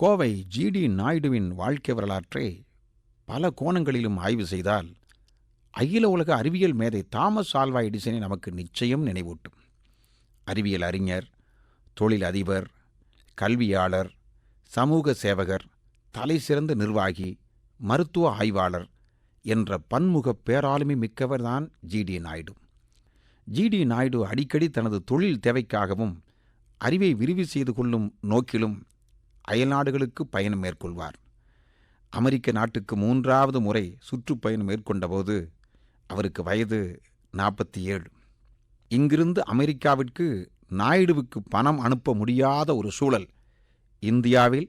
Kovai GT நாயுடுவின் வாழ்க்கை வரலாற்றை பல கோணங்களிலும் ஆய்வு செய்தால் அகில உலக அறிவியல் மேதை தாமஸ் ஆல்வா எடிசனை நமக்கு நிச்சயம் நினைவூட்டும். அறிவியல் அறிஞர் தொழில் அதிபர் கல்வியாளர் சமூக சேவகர் தலைசிறந்த நிர்வாகி மருத்துவ ஆய்வாளர் என்ற பன்முக பேராளுமை மிக்கவர்தான் ஜிடி நாயுடு. ஜிடி நாயுடு அடிக்கடி தனது தொழில் தேவைக்காகவும் அறிவை விரிவு செய்து கொள்ளும் நோக்கிலும் அயல்நாடுகளுக்கு பயணம் மேற்கொள்வார். அமெரிக்க நாட்டுக்கு மூன்றாவது முறை சுற்றுப்பயணம் மேற்கொண்டபோது அவருக்கு வயது நாற்பத்தி ஏழு இங்கிருந்து அமெரிக்காவிற்கு நாயுடுவுக்கு பணம் அனுப்ப முடியாத ஒரு சூழல். இந்தியாவில்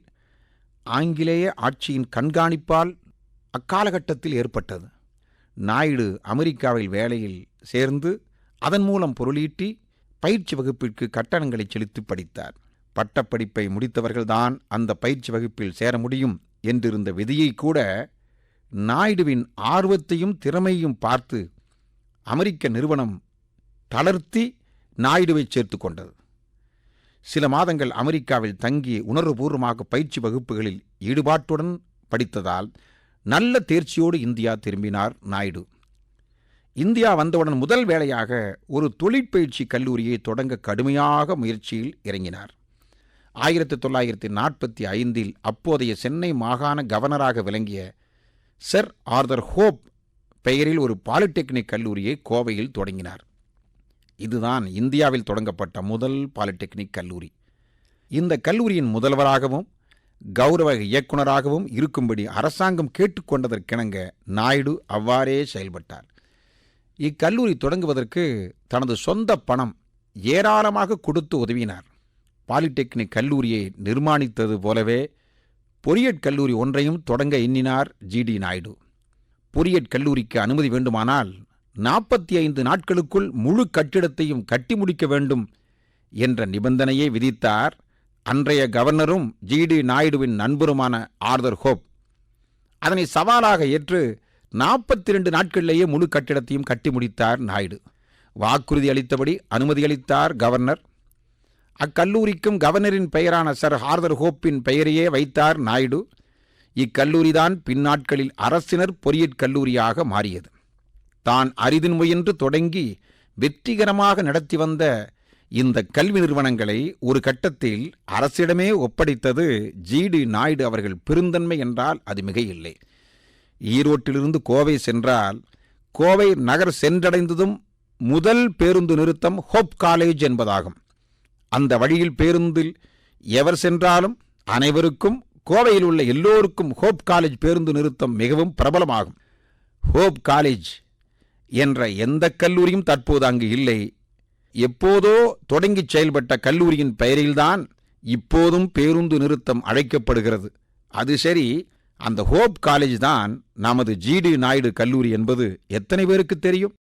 ஆங்கிலேய ஆட்சியின் கண்காணிப்பால் அக்காலகட்டத்தில் ஏற்பட்டது. நாயுடு அமெரிக்காவில் வேலையில் சேர்ந்து அதன் மூலம் பொருளீட்டி பயிற்சி வகுப்பிற்கு கட்டணங்களை செலுத்தி படித்தார். பட்டப்படிப்பை முடித்தவர்கள்தான் அந்த பயிற்சி வகுப்பில் சேர முடியும் என்றிருந்த விதியை கூட நாயுடுவின் ஆர்வத்தையும் திறமையும் பார்த்து அமெரிக்க நிறுவனம் தளர்த்தி நாயுடுவை சேர்த்து கொண்டது. சில மாதங்கள் அமெரிக்காவில் தங்கி உணர்வுபூர்வமாக பயிற்சி வகுப்புகளில் ஈடுபாட்டுடன் படித்ததால் நல்ல தேர்ச்சியோடு இந்தியா திரும்பினார் நாயுடு. இந்தியா வந்தவுடன் முதல் வேளையாக ஒரு தொழிற்பயிற்சி கல்லூரியை தொடங்க கடுமையாக முயற்சியில் இறங்கினார். ஆயிரத்தி தொள்ளாயிரத்தி நாற்பத்தி ஐந்தில் அப்போதைய சென்னை மாகாண கவர்னராக விளங்கிய சர் ஆர்தர் ஹோப் பெயரில் ஒரு பாலிடெக்னிக் கல்லூரியை கோவையில் தொடங்கினார். இதுதான் இந்தியாவில் தொடங்கப்பட்ட முதல் பாலிடெக்னிக் கல்லூரி. இந்த கல்லூரியின் முதல்வராகவும் கௌரவ இயக்குனராகவும் இருக்கும்படி அரசாங்கம் கேட்டுக்கொண்டதற்கிணங்க நாயுடு அவ்வாறே செயல்பட்டார். இக்கல்லூரி தொடங்குவதற்கு தனது சொந்த பணம் ஏராளமாக கொடுத்து உதவினார். பாலிடெக்னிக் கல்லூரியை நிர்மாணித்தது போலவே பொறியியற் கல்லூரி ஒன்றையும் தொடங்க எண்ணினார் ஜிடி நாயுடு. பொறியியற் கல்லூரிக்கு அனுமதி வேண்டுமானால் நாற்பத்தி ஐந்து நாட்களுக்குள் முழு கட்டிடத்தையும் கட்டி முடிக்க வேண்டும் என்ற நிபந்தனையை விதித்தார் அன்றைய கவர்னரும் ஜி டி நாயுடுவின் நண்பருமான ஆர்தர் ஹோப். அதனை சவாலாக ஏற்று நாற்பத்தி ரெண்டு நாட்களிலேயே முழு கட்டிடத்தையும் கட்டி முடித்தார் நாயுடு. வாக்குறுதி அளித்தபடி அனுமதி அளித்தார் கவர்னர். அக்கல்லூரிக்கும் கவர்னரின் பெயரான சர் ஹார்தர் ஹோப்பின் பெயரையே வைத்தார் நாயுடு. இக்கல்லூரிதான் பின்னாட்களில் அரசினர் பொறியியற் கல்லூரியாக மாறியது. தான் அரிதின் முயன்று தொடங்கி வெற்றிகரமாக நடத்தி வந்த இந்த கல்வி நிறுவனங்களை ஒரு கட்டத்தில் அரசிடமே ஒப்படைத்தது ஜிடி நாயுடு அவர்கள் பெருந்தன்மை என்றால் அது மிகையில்லை. ஈரோட்டிலிருந்து கோவை சென்றால் கோவை நகர் சென்றடைந்ததும் முதல் பேருந்து நிறுத்தம் ஹோப் காலேஜ் என்பதாகும். அந்த வழியில் பேருந்தில் எவர் சென்றாலும் அனைவருக்கும் கோவையில் உள்ள எல்லோருக்கும் ஹோப் காலேஜ் பேருந்து நிறுத்தம் மிகவும் பிரபலமாகும். ஹோப் காலேஜ் என்ற எந்த கல்லூரியும் தற்போது அங்கு இல்லை. எப்போதோ தொடங்கி செயல்பட்ட கல்லூரியின் பெயரில்தான் இப்போதும் பேருந்து நிறுத்தம் அழைக்கப்படுகிறது. அது சரி அந்த ஹோப் காலேஜ் தான் நமது ஜிடி நாயுடு கல்லூரி என்பது எத்தனை பேருக்கு தெரியும்?